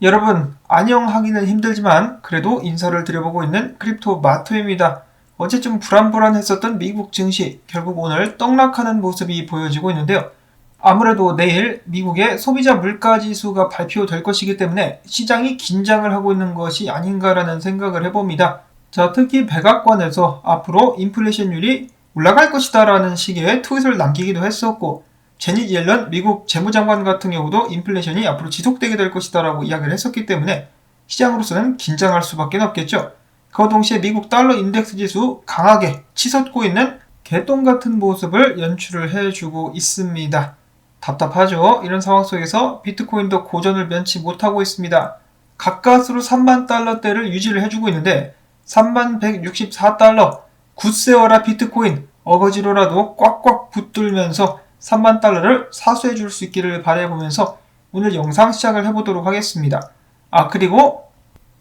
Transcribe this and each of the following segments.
여러분, 안녕하기는 힘들지만 그래도 인사를 드려보고 있는 크립토 마토입니다. 어제 좀 불안불안했었던 미국 증시, 결국 오늘 떡락하는 모습이 보여지고 있는데요. 아무래도 내일 미국의 소비자 물가 지수가 발표될 것이기 때문에 시장이 긴장을 하고 있는 것이 아닌가라는 생각을 해봅니다. 자, 특히 백악관에서 앞으로 인플레이션율이 올라갈 것이다라는 식의 트윗을 남기기도 했었고, 제닛 옐런 미국 재무장관 같은 경우도 인플레이션이 앞으로 지속되게 될 것이다라고 이야기를 했었기 때문에 시장으로서는 긴장할 수밖에 없겠죠. 그와 동시에 미국 달러 인덱스 지수 강하게 치솟고 있는 개똥 같은 모습을 연출을 해주고 있습니다. 답답하죠? 이런 상황 속에서 비트코인도 고전을 면치 못하고 있습니다. 가까스로 3만 달러대를 유지를 해주고 있는데 3만 164달러 굿세어라 비트코인 어거지로라도 꽉꽉 붙들면서 3만 달러를 사수해 줄 수 있기를 바라보면서 오늘 영상 시작을 해보도록 하겠습니다. 아 그리고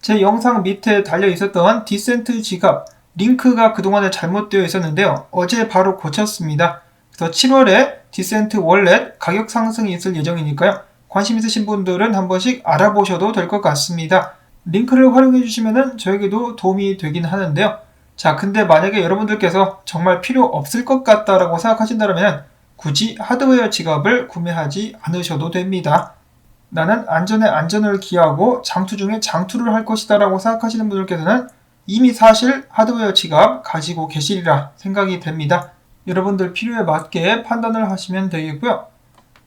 제 영상 밑에 달려 있었던 디센트 지갑 링크가 그동안에 잘못되어 있었는데요. 어제 바로 고쳤습니다. 그래서 7월에 디센트 월렛 가격 상승이 있을 예정이니까요. 관심 있으신 분들은 한 번씩 알아보셔도 될 것 같습니다. 링크를 활용해 주시면 저에게도 도움이 되긴 하는데요. 자, 근데 만약에 여러분들께서 정말 필요 없을 것 같다라고 생각하신다면 굳이 하드웨어 지갑을 구매하지 않으셔도 됩니다. 나는 안전에 안전을 기하고 장투 중에 장투를 할 것이다 라고 생각하시는 분들께서는 이미 사실 하드웨어 지갑 가지고 계시리라 생각이 됩니다. 여러분들 필요에 맞게 판단을 하시면 되겠고요.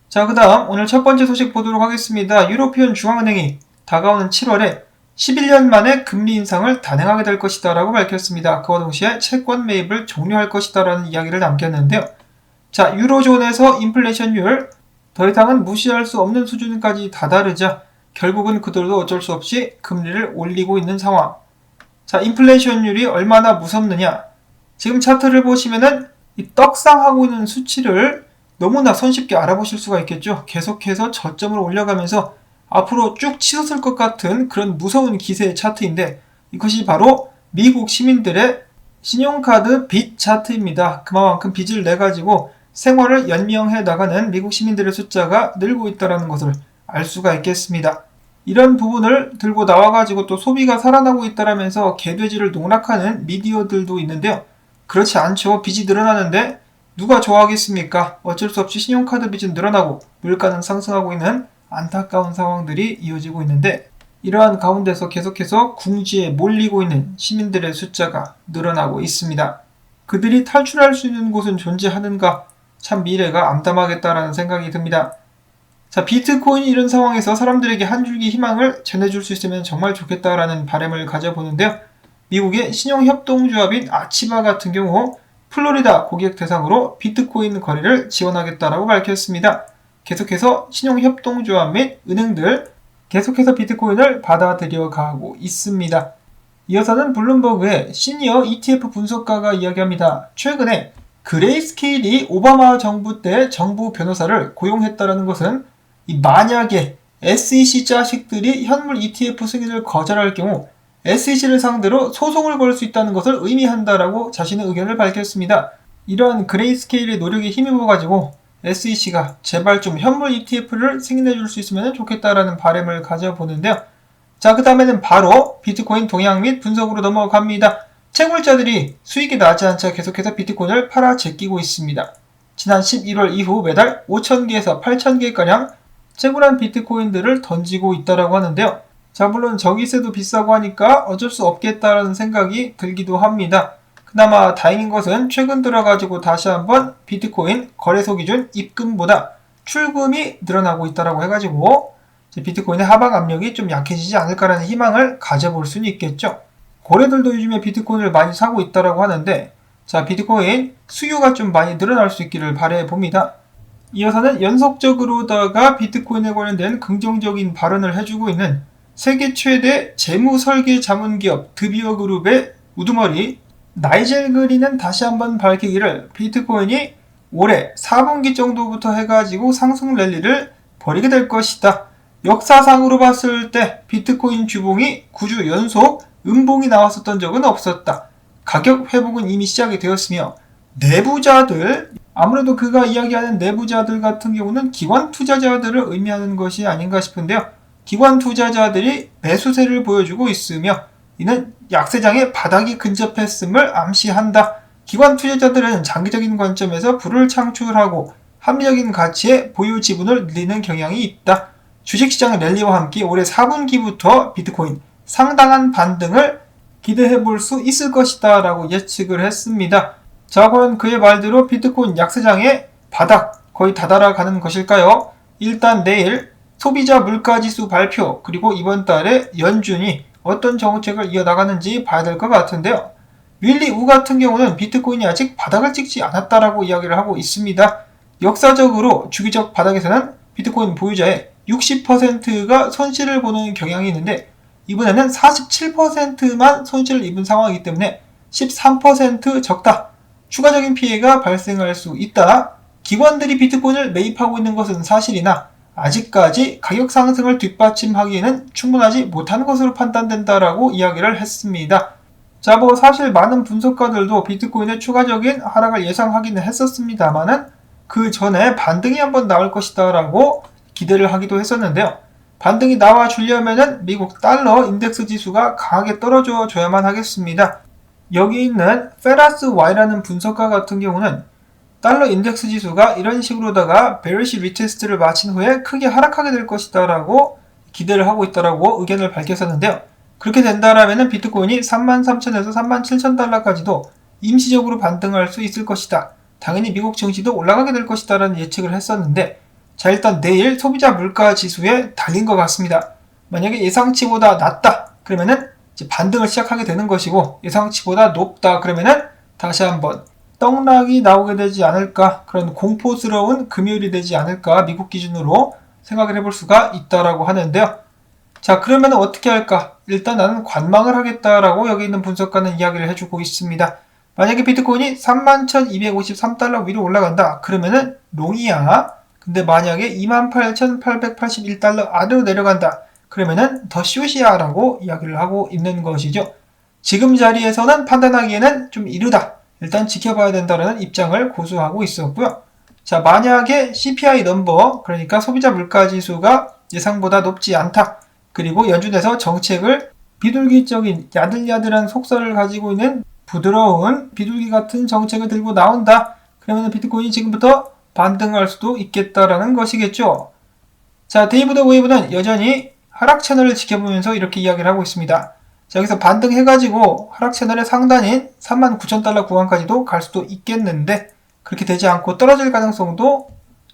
자, 그 다음 오늘 첫 번째 소식 보도록 하겠습니다. 유로피언 중앙은행이 다가오는 7월에 11년 만에 금리 인상을 단행하게 될 것이다 라고 밝혔습니다. 그와 동시에 채권 매입을 종료할 것이다 라는 이야기를 남겼는데요. 자, 유로존에서 인플레이션율 더 이상은 무시할 수 없는 수준까지 다다르자 결국은 그들도 어쩔 수 없이 금리를 올리고 있는 상황. 자, 인플레이션율이 얼마나 무섭느냐? 지금 차트를 보시면은 이 떡상하고 있는 수치를 너무나 손쉽게 알아보실 수가 있겠죠. 계속해서 저점을 올려가면서 앞으로 쭉 치솟을 것 같은 그런 무서운 기세의 차트인데 이것이 바로 미국 시민들의 신용카드 빚 차트입니다. 그만큼 빚을 내 가지고 생활을 연명해 나가는 미국 시민들의 숫자가 늘고 있다는 것을 알 수가 있겠습니다. 이런 부분을 들고 나와가지고 또 소비가 살아나고 있다라면서 개돼지를 농락하는 미디어들도 있는데요. 그렇지 않죠. 빚이 늘어나는데 누가 좋아하겠습니까? 어쩔 수 없이 신용카드 빚은 늘어나고 물가는 상승하고 있는 안타까운 상황들이 이어지고 있는데 이러한 가운데서 계속해서 궁지에 몰리고 있는 시민들의 숫자가 늘어나고 있습니다. 그들이 탈출할 수 있는 곳은 존재하는가? 참 미래가 암담하겠다라는 생각이 듭니다. 자, 비트코인이 이런 상황에서 사람들에게 한 줄기 희망을 전해줄 수 있으면 정말 좋겠다라는 바람을 가져보는데요. 미국의 신용협동조합인 아치바 같은 경우 플로리다 고객 대상으로 비트코인 거래를 지원하겠다라고 밝혔습니다. 계속해서 신용협동조합 및 은행들 계속해서 비트코인을 받아들여 가고 있습니다. 이어서는 블룸버그의 시니어 ETF 분석가가 이야기합니다. 최근에 그레이스케일이 오바마 정부 때 정부 변호사를 고용했다는 것은 만약에 SEC 자식들이 현물 ETF 승인을 거절할 경우 SEC를 상대로 소송을 걸 수 있다는 것을 의미한다라고 자신의 의견을 밝혔습니다. 이러한 그레이스케일의 노력에 힘입어 가지고 SEC가 제발 좀 현물 ETF를 승인해 줄 수 있으면 좋겠다라는 바람을 가져보는데요. 자, 그 다음에는 바로 비트코인 동향 및 분석으로 넘어갑니다. 채굴자들이 수익이 나지 않자 계속해서 비트코인을 팔아 제끼고 있습니다. 지난 11월 이후 매달 5,000개에서 8,000개가량 채굴한 비트코인들을 던지고 있다라고 하는데요. 자, 물론 전기세도 비싸고 하니까 어쩔 수 없겠다라는 생각이 들기도 합니다. 그나마 다행인 것은 최근 들어가지고 다시 한번 비트코인 거래소 기준 입금보다 출금이 늘어나고 있다라고 해가지고 비트코인의 하방 압력이 좀 약해지지 않을까라는 희망을 가져볼 수는 있겠죠. 고래들도 요즘에 비트코인을 많이 사고 있다라고 하는데 자 비트코인 수요가 좀 많이 늘어날 수 있기를 바래 봅니다. 이어서는 연속적으로다가 비트코인에 관련된 긍정적인 발언을 해주고 있는 세계 최대 재무 설계 자문 기업 드비어 그룹의 우두머리 나이젤 그린은 다시 한번 밝히기를 비트코인이 올해 4분기 정도부터 해가지고 상승 랠리를 벌이게 될 것이다. 역사상으로 봤을 때 비트코인 주봉이 9주 연속 음봉이 나왔었던 적은 없었다. 가격 회복은 이미 시작이 되었으며 내부자들 아무래도 그가 이야기하는 내부자들 같은 경우는 기관 투자자들을 의미하는 것이 아닌가 싶은데요. 기관 투자자들이 매수세를 보여주고 있으며 이는 약세장의 바닥이 근접했음을 암시한다. 기관 투자자들은 장기적인 관점에서 불을 창출하고 합리적인 가치의 보유 지분을 늘리는 경향이 있다. 주식시장 랠리와 함께 올해 4분기부터 비트코인 상당한 반등을 기대해 볼 수 있을 것이다 라고 예측을 했습니다. 자, 과연 그의 말대로 비트코인 약세장의 바닥 거의 다다라 가는 것일까요? 일단 내일 소비자 물가지수 발표 그리고 이번 달에 연준이 어떤 정책을 이어나가는지 봐야 될 것 같은데요. 윌리 우 같은 경우는 비트코인이 아직 바닥을 찍지 않았다라고 이야기를 하고 있습니다. 역사적으로 주기적 바닥에서는 비트코인 보유자의 60%가 손실을 보는 경향이 있는데 이번에는 47%만 손실을 입은 상황이기 때문에 13% 적다. 추가적인 피해가 발생할 수 있다. 기관들이 비트코인을 매입하고 있는 것은 사실이나 아직까지 가격 상승을 뒷받침하기에는 충분하지 못한 것으로 판단된다라고 이야기를 했습니다. 자, 뭐 사실 많은 분석가들도 비트코인의 추가적인 하락을 예상하기는 했었습니다만은 그 전에 반등이 한번 나올 것이다라고 기대를 하기도 했었는데요. 반등이 나와 주려면은 미국 달러 인덱스 지수가 강하게 떨어져 줘야만 하겠습니다. 여기 있는 페라스 Y라는 분석가 같은 경우는 달러 인덱스 지수가 이런 식으로다가 베리시 리테스트를 마친 후에 크게 하락하게 될 것이다 라고 기대를 하고 있다라고 의견을 밝혔었는데요. 그렇게 된다라면 비트코인이 33,000에서 37,000달러까지도 임시적으로 반등할 수 있을 것이다. 당연히 미국 증시도 올라가게 될 것이다라는 예측을 했었는데 자 일단 내일 소비자 물가 지수에 달린 것 같습니다. 만약에 예상치보다 낮다 그러면은 반등을 시작하게 되는 것이고 예상치보다 높다 그러면은 다시 한번 떡락이 나오게 되지 않을까 그런 공포스러운 금요일이 되지 않을까 미국 기준으로 생각을 해볼 수가 있다라고 하는데요. 자 그러면 어떻게 할까? 일단 나는 관망을 하겠다라고 여기 있는 분석가는 이야기를 해주고 있습니다. 만약에 비트코인이 31,253달러 위로 올라간다. 그러면은 롱이야. 근데 만약에 28,881달러 아래로 내려간다. 그러면은 더 숏이야라고 이야기를 하고 있는 것이죠. 지금 자리에서는 판단하기에는 좀 이르다. 일단 지켜봐야 된다는 입장을 고수하고 있었고요. 자, 만약에 CPI 넘버, 그러니까 소비자 물가 지수가 예상보다 높지 않다. 그리고 연준에서 정책을 비둘기적인 야들야들한 속설을 가지고 있는 부드러운 비둘기 같은 정책을 들고 나온다. 그러면 비트코인이 지금부터 반등할 수도 있겠다라는 것이겠죠. 자, 데이브드 웨이브는 여전히 하락 채널을 지켜보면서 이렇게 이야기를 하고 있습니다. 자, 여기서 반등해가지고 하락 채널의 상단인 39,000달러 구간까지도 갈 수도 있겠는데 그렇게 되지 않고 떨어질 가능성도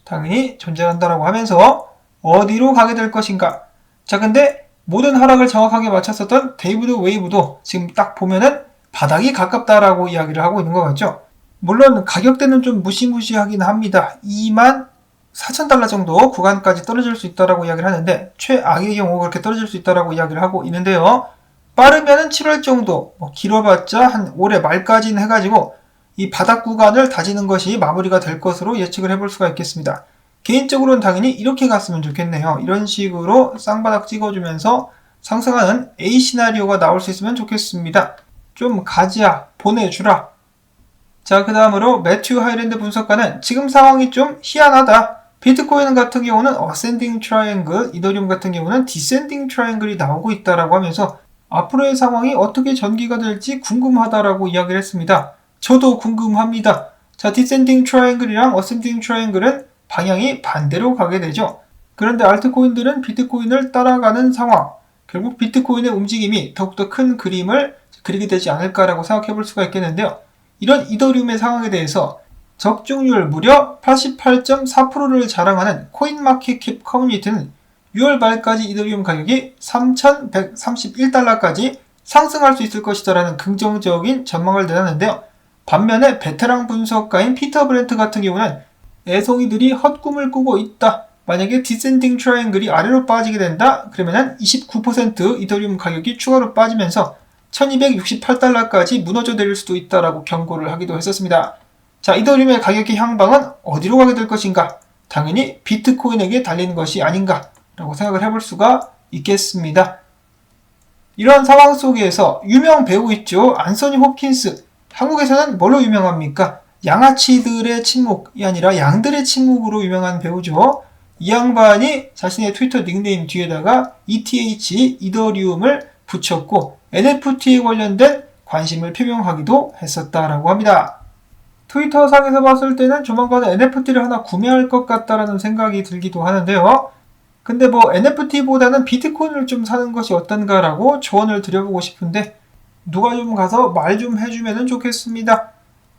당연히 존재한다라고 하면서 어디로 가게 될 것인가. 자, 근데 모든 하락을 정확하게 맞췄었던 데이브드 웨이브도 지금 딱 보면은 바닥이 가깝다라고 이야기를 하고 있는 것 같죠. 물론 가격대는 좀 무시무시하긴 합니다. 2만 4천 달러 정도 구간까지 떨어질 수 있다라고 이야기를 하는데 최악의 경우 그렇게 떨어질 수 있다라고 이야기를 하고 있는데요. 빠르면은 7월 정도, 뭐 길어봤자 한 올해 말까지는 해가지고 이 바닥 구간을 다지는 것이 마무리가 될 것으로 예측을 해볼 수가 있겠습니다. 개인적으로는 당연히 이렇게 갔으면 좋겠네요. 이런 식으로 쌍바닥 찍어주면서 상승하는 A 시나리오가 나올 수 있으면 좋겠습니다. 좀 가지야, 보내주라. 자, 그 다음으로 매튜 하이랜드 분석가는 지금 상황이 좀 희한하다. 비트코인 같은 경우는 어센딩 트라이앵글, 이더리움 같은 경우는 디센딩 트라이앵글이 나오고 있다라고 하면서 앞으로의 상황이 어떻게 전개가 될지 궁금하다라고 이야기를 했습니다. 저도 궁금합니다. 자, 디센딩 트라이앵글이랑 어센딩 트라이앵글은 방향이 반대로 가게 되죠. 그런데 알트코인들은 비트코인을 따라가는 상황. 결국 비트코인의 움직임이 더욱더 큰 그림을 그리게 되지 않을까라고 생각해 볼 수가 있겠는데요. 이런 이더리움의 상황에 대해서 적중률 무려 88.4%를 자랑하는 코인마켓캡 커뮤니티는 6월 말까지 이더리움 가격이 3,131달러까지 상승할 수 있을 것이다라는 긍정적인 전망을 내놨는데요. 반면에 베테랑 분석가인 피터 브렌트 같은 경우는 애송이들이 헛꿈을 꾸고 있다. 만약에 디센딩 트라이앵글이 아래로 빠지게 된다. 그러면 29% 이더리움 가격이 추가로 빠지면서 1268달러까지 무너져 내릴 수도 있다라고 경고를 하기도 했었습니다. 자, 이더리움의 가격의 향방은 어디로 가게 될 것인가? 당연히 비트코인에게 달리는 것이 아닌가? 라고 생각을 해볼 수가 있겠습니다. 이런 상황 속에서 유명 배우 있죠. 안소니 홉킨스. 한국에서는 뭘로 유명합니까? 양아치들의 침묵이 아니라 양들의 침묵으로 유명한 배우죠. 이 양반이 자신의 트위터 닉네임 뒤에다가 ETH 이더리움을 붙였고 NFT에 관련된 관심을 표명하기도 했었다라고 합니다. 트위터 상에서 봤을 때는 조만간 NFT를 하나 구매할 것 같다라는 생각이 들기도 하는데요. 근데 뭐 NFT보다는 비트코인을 좀 사는 것이 어떤가라고 조언을 드려보고 싶은데 누가 좀 가서 말 좀 해주면 좋겠습니다.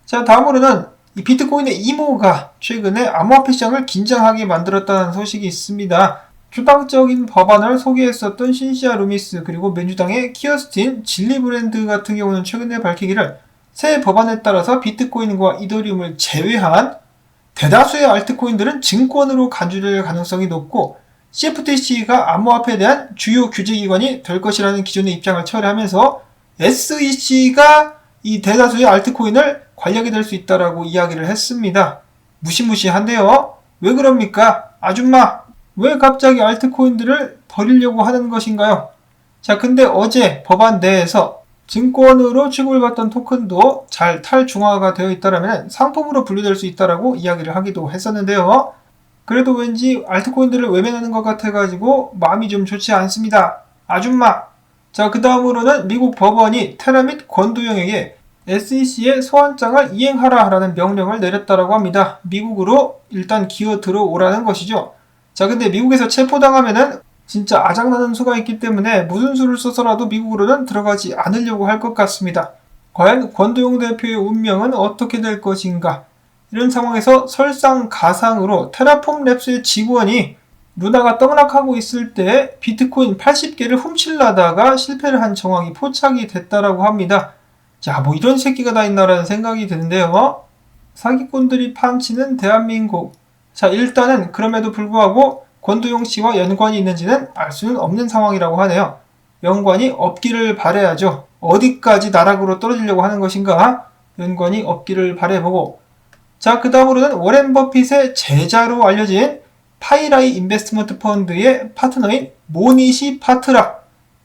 자 다음으로는 이 비트코인의 이모가 최근에 암호화폐 시장을 긴장하게 만들었다는 소식이 있습니다. 주당적인 법안을 소개했었던 신시아 루미스 그리고 민주당의 키어스틴 진리 브랜드 같은 경우는 최근에 밝히기를 새 법안에 따라서 비트코인과 이더리움을 제외한 대다수의 알트코인들은 증권으로 간주될 가능성이 높고 CFTC가 암호화폐에 대한 주요 규제기관이 될 것이라는 기존의 입장을 처리하면서 SEC가 이 대다수의 알트코인을 관리하게 될 수 있다라고 이야기를 했습니다. 무시무시한데요. 왜 그럽니까? 아줌마, 왜 갑자기 알트코인들을 버리려고 하는 것인가요? 자, 근데 어제 법안 내에서 증권으로 취급을 받던 토큰도 잘 탈중화가 되어 있다면 상품으로 분류될 수 있다라고 이야기를 하기도 했었는데요. 그래도 왠지 알트코인들을 외면하는 것 같아가지고 마음이 좀 좋지 않습니다. 아줌마. 자, 그 다음으로는 미국 법원이 테라 및 권도영에게 SEC의 소환장을 이행하라 라는 명령을 내렸다라고 합니다. 미국으로 일단 기어 들어오라는 것이죠. 자, 근데 미국에서 체포당하면은 진짜 아장나는 수가 있기 때문에 무슨 수를 써서라도 미국으로는 들어가지 않으려고 할 것 같습니다. 과연 권도용 대표의 운명은 어떻게 될 것인가? 이런 상황에서 설상가상으로 테라폼 랩스의 직원이 루나가 떡락하고 있을 때 비트코인 80개를 훔칠라다가 실패를 한 정황이 포착이 됐다라고 합니다. 자, 뭐 이런 새끼가 다 있나라는 생각이 드는데요. 사기꾼들이 판치는 대한민국. 자, 일단은 그럼에도 불구하고 권도용 씨와 연관이 있는지는 알 수는 없는 상황이라고 하네요. 연관이 없기를 바래야죠. 어디까지 나락으로 떨어지려고 하는 것인가? 연관이 없기를 바래보고. 자, 그 다음으로는 워렌 버핏의 제자로 알려진 파이라이 인베스트먼트 펀드의 파트너인 모니시 파트라.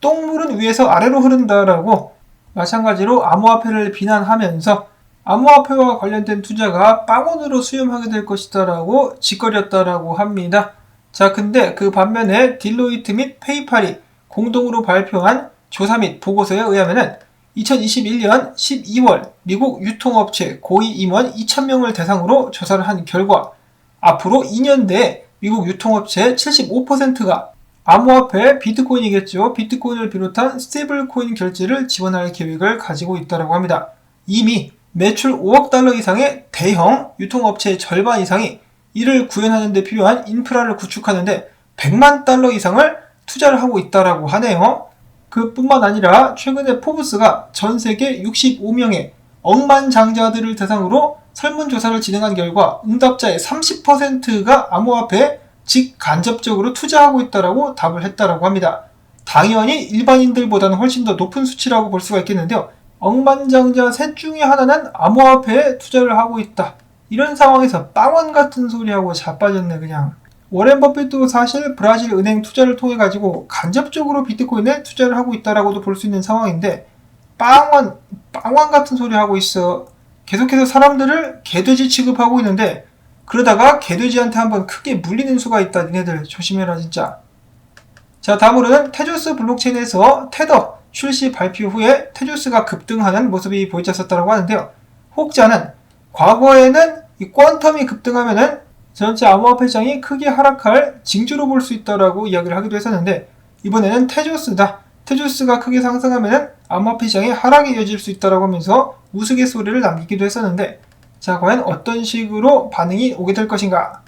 똥물은 위에서 아래로 흐른다라고 마찬가지로 암호화폐를 비난하면서 암호화폐와 관련된 투자가 빵원으로 수렴하게 될 것이다라고 짓거렸다라고 합니다. 자, 근데 그 반면에 딜로이트 및 페이팔이 공동으로 발표한 조사 및 보고서에 의하면은 2021년 12월 미국 유통업체 고위 임원 2,000명을 대상으로 조사를 한 결과 앞으로 2년 내에 미국 유통업체 75%가 암호화폐 비트코인이겠죠. 비트코인을 비롯한 스테이블 코인 결제를 지원할 계획을 가지고 있다고 합니다. 이미 매출 5억 달러 이상의 대형 유통업체의 절반 이상이 이를 구현하는 데 필요한 인프라를 구축하는데 100만 달러 이상을 투자를 하고 있다고 하네요. 그뿐만 아니라 최근에 포브스가 전 세계 65명의 억만장자들을 대상으로 설문조사를 진행한 결과 응답자의 30%가 암호화폐에 직간접적으로 투자하고 있다라고 답을 했다라고 합니다. 당연히 일반인들보다는 훨씬 더 높은 수치라고 볼 수가 있겠는데요. 억만장자 셋 중에 하나는 암호화폐에 투자를 하고 있다. 이런 상황에서 빵원 같은 소리하고 자빠졌네 그냥. 워렌 버핏도 사실 브라질 은행 투자를 통해 가지고 간접적으로 비트코인에 투자를 하고 있다라고도 볼 수 있는 상황인데 빵원 빵원 같은 소리 하고 있어. 계속해서 사람들을 개돼지 취급하고 있는데 그러다가 개돼지한테 한번 크게 물리는 수가 있다. 니네들 조심해라 진짜. 자 다음으로는 테조스 블록체인에서 테더 출시 발표 후에 테조스가 급등하는 모습이 보여졌었다고 하는데요. 혹자는 과거에는 이 퀀텀이 급등하면은 전체 암호화폐 시장이 크게 하락할 징조로 볼 수 있다라고 이야기를 하기도 했었는데 이번에는 테조스다. 테조스가 크게 상승하면은 암호화폐 시장이 하락이 이어질 수 있다라고 하면서 우스갯소리를 남기기도 했었는데 자, 과연 어떤 식으로 반응이 오게 될 것인가?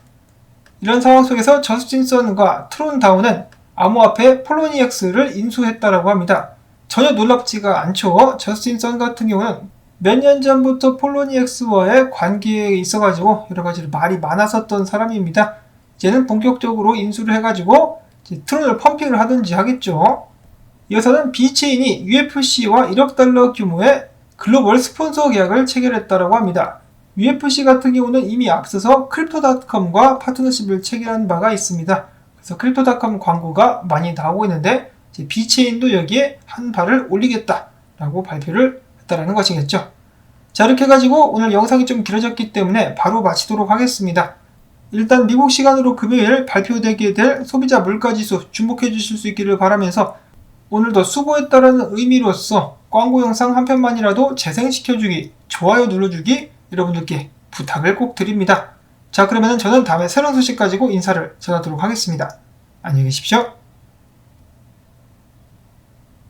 이런 상황 속에서 저스틴 선과 트론 다운은 암호화폐 폴로니엑스를 인수했다라고 합니다. 전혀 놀랍지가 않죠. 저스틴 선 같은 경우는 몇 년 전부터 폴로니엑스와의 관계에 있어가지고 여러 가지로 말이 많았었던 사람입니다. 이제는 본격적으로 인수를 해가지고 트론을 펌핑을 하든지 하겠죠. 이어서는 비체인이 UFC와 1억 달러 규모의 글로벌 스폰서 계약을 체결했다고 합니다. UFC 같은 경우는 이미 앞서서 크립토닷컴과 파트너십을 체결한 바가 있습니다. 그래서 크립토닷컴 광고가 많이 나오고 있는데 비체인도 여기에 한 발을 올리겠다라고 발표를 했다라는 것이겠죠. 자 이렇게 해가지고 오늘 영상이 좀 길어졌기 때문에 바로 마치도록 하겠습니다. 일단 미국 시간으로 금요일 발표되게 될 소비자 물가지수 주목해 주실 수 있기를 바라면서 오늘도 수고했다라는 의미로서 광고 영상 한 편만이라도 재생시켜주기, 좋아요 눌러주기 여러분들께 부탁을 꼭 드립니다. 자 그러면 저는 다음에 새로운 소식 가지고 인사를 전하도록 하겠습니다. 안녕히 계십시오.